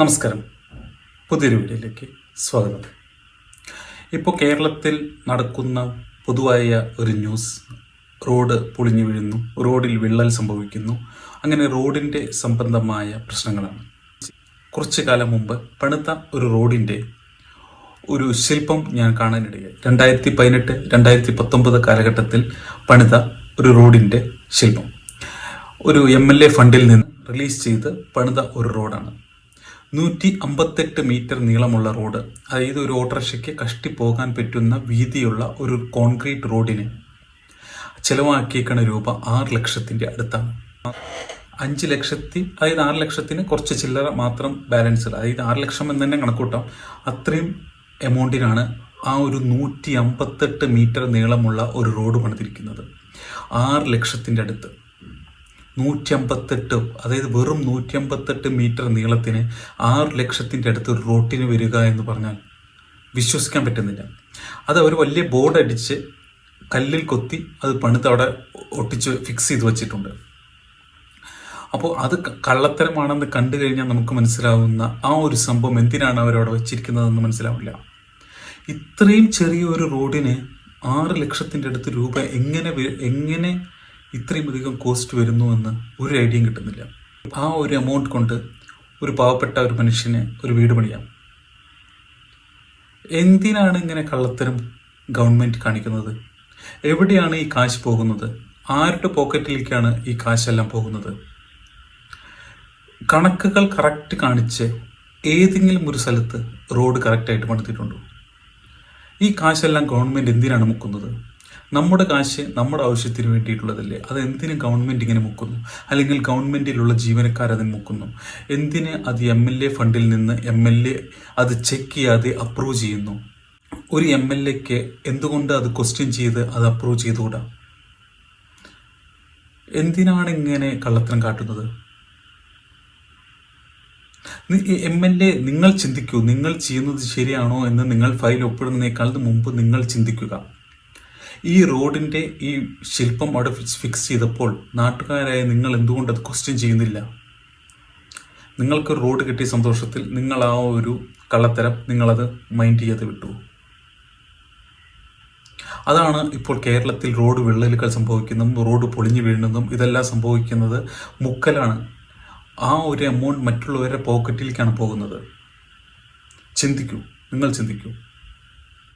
നമസ്കാരം. പുതിയൊരു വീഡിയോയിലേക്ക് സ്വാഗതം. ഇപ്പോൾ കേരളത്തിൽ നടക്കുന്ന പൊതുവായ ഒരു ന്യൂസ് റോഡ് പൊളിഞ്ഞു വീഴുന്നു റോഡിൽ വിള്ളൽ സംഭവിക്കുന്നു അങ്ങനെ റോഡിന്റെ സംബന്ധമായ പ്രശ്നങ്ങളാണ്. കുറച്ചു കാലം മുമ്പ് പണിത ഒരു റോഡിന്റെ ഒരു ശില്പം ഞാൻ കാണാനിടയായി. രണ്ടായിരത്തി പതിനെട്ട് രണ്ടായിരത്തി പത്തൊമ്പത് കാലഘട്ടത്തിൽ പണിത ഒരു റോഡിന്റെ ശില്പം. ഒരു എം എൽ എ ഫണ്ടിൽ നിന്ന് റിലീസ് ചെയ്ത് പണിത ഒരു റോഡാണ്. നൂറ്റി അമ്പത്തെട്ട് മീറ്റർ നീളമുള്ള റോഡ് അതായത് ഒരു ഓട്ടോറിക്ഷയ്ക്ക് കഷ്ടി പോകാൻ പറ്റുന്ന വീതിയുള്ള ഒരു കോൺക്രീറ്റ് റോഡിന് ചിലവാക്കിയേക്കണ രൂപ ആറ് ലക്ഷത്തിന്റെ അടുത്താണ്. അഞ്ച് ലക്ഷത്തി അതായത് ആറ് ലക്ഷത്തിന് കുറച്ച് ചില്ലറ മാത്രം ബാലൻസ് അതായത് ആറ് ലക്ഷം എന്ന് തന്നെ കണക്കൂട്ടാം. അത്രയും എമൗണ്ടിനാണ് ആ ഒരു നൂറ്റി അമ്പത്തെട്ട് മീറ്റർ നീളമുള്ള ഒരു റോഡ് പണിതിരിക്കുന്നത്. ആറ് ലക്ഷത്തിന്റെ അടുത്ത്. നൂറ്റി അമ്പത്തെട്ട് അതായത് വെറും നൂറ്റി അമ്പത്തെട്ട് മീറ്റർ നീളത്തിന് ആറ് ലക്ഷത്തിന്റെ അടുത്ത് ഒരു റോട്ടിന് വരിക എന്ന് പറഞ്ഞാൽ വിശ്വസിക്കാൻ പറ്റുന്നില്ല. അത് അവർ വലിയ ബോർഡ് അടിച്ച് കല്ലിൽ കൊത്തി അത് പണിത് അവിടെ ഒട്ടിച്ച് ഫിക്സ് ചെയ്ത് വെച്ചിട്ടുണ്ട്. അപ്പോൾ അത് കള്ളത്തരമാണെന്ന് കണ്ടു കഴിഞ്ഞാൽ നമുക്ക് മനസ്സിലാവുന്ന ആ ഒരു സംഭവം എന്തിനാണ് അവരവിടെ വെച്ചിരിക്കുന്നതെന്ന് മനസ്സിലാവില്ല. ഇത്രയും ചെറിയ ഒരു റോഡിന് ആറ് ലക്ഷത്തിന്റെ അടുത്ത് രൂപ എങ്ങനെ എങ്ങനെ ഇത്രയും അധികം കോസ്റ്റ് വരുന്നു എന്ന് ഒരു ഐഡിയയും കിട്ടുന്നില്ല. ആ ഒരു എമൗണ്ട് കൊണ്ട് ഒരു പാവപ്പെട്ട ഒരു മനുഷ്യന് ഒരു വീട് പണിയാം. എന്തിനാണ് ഇങ്ങനെ കള്ളത്തരം ഗവൺമെന്റ് കാണിക്കുന്നത്? എവിടെയാണ് ഈ കാശ് പോകുന്നത്? ആരുടെ പോക്കറ്റിലേക്കാണ് ഈ കാശെല്ലാം പോകുന്നത്? കണക്കുകൾ കറക്റ്റ് കാണിച്ച് ഏതെങ്കിലും ഒരു സ്ഥലത്ത് റോഡ് കറക്റ്റായിട്ട് പണിതിട്ടുണ്ടോ? ഈ കാശെല്ലാം ഗവൺമെന്റ് എന്തിനാണ് മുക്കുന്നത്? നമ്മുടെ കാശ് നമ്മുടെ ആവശ്യത്തിന് വേണ്ടിയിട്ടുള്ളതല്ലേ? അത് എന്തിന് ഗവൺമെന്റ് ഇങ്ങനെ മുക്കുന്നു? അല്ലെങ്കിൽ ഗവൺമെന്റിലുള്ള ജീവനക്കാർ അതിന് മുക്കുന്നു? എന്തിന് അത് എം എൽ എ ഫണ്ടിൽ നിന്ന് എം എൽ എ അത് ചെക്ക് ചെയ്യാതെ അപ്രൂവ് ചെയ്യുന്നു? ഒരു എം എൽ എക്ക് എന്തുകൊണ്ട് അത് ക്വസ്റ്റ്യൻ ചെയ്ത് അത് അപ്രൂവ് ചെയ്തുകൂടാ? എന്തിനാണ് ഇങ്ങനെ കള്ളത്തരം കാട്ടുന്നത്? എം എൽ എ നിങ്ങൾ ചിന്തിക്കൂ. നിങ്ങൾ ചെയ്യുന്നത് ശരിയാണോ എന്ന് നിങ്ങൾ ഫയൽ ഒപ്പിടുന്നതിനേക്കാൾ മുമ്പ് നിങ്ങൾ ചിന്തിക്കുക. ഈ റോഡിന്റെ ഈ ശില്പം അവിടെ ഫിക്സ് ചെയ്തപ്പോൾ നാട്ടുകാരായ നിങ്ങൾ എന്തുകൊണ്ട് അത് ക്വസ്റ്റ്യൻ ചെയ്യുന്നില്ല? നിങ്ങൾക്ക് റോഡ് കിട്ടിയ സന്തോഷത്തിൽ നിങ്ങൾ ആ ഒരു കള്ളത്തരം നിങ്ങളത് മൈൻഡ് ചെയ്യാതെ വിട്ടു. അതാണ് ഇപ്പോൾ കേരളത്തിൽ റോഡ് വിള്ളലുകൾ സംഭവിക്കുന്നതും റോഡ് പൊളിഞ്ഞു വീഴുന്നതും ഇതെല്ലാം സംഭവിക്കുന്നത് മുക്കലാണ്. ആ ഒരു എമൗണ്ട് മറ്റുള്ളവരുടെ പോക്കറ്റിലേക്കാണ് പോകുന്നത്. ചിന്തിക്കൂ നിങ്ങൾ ചിന്തിക്കൂ.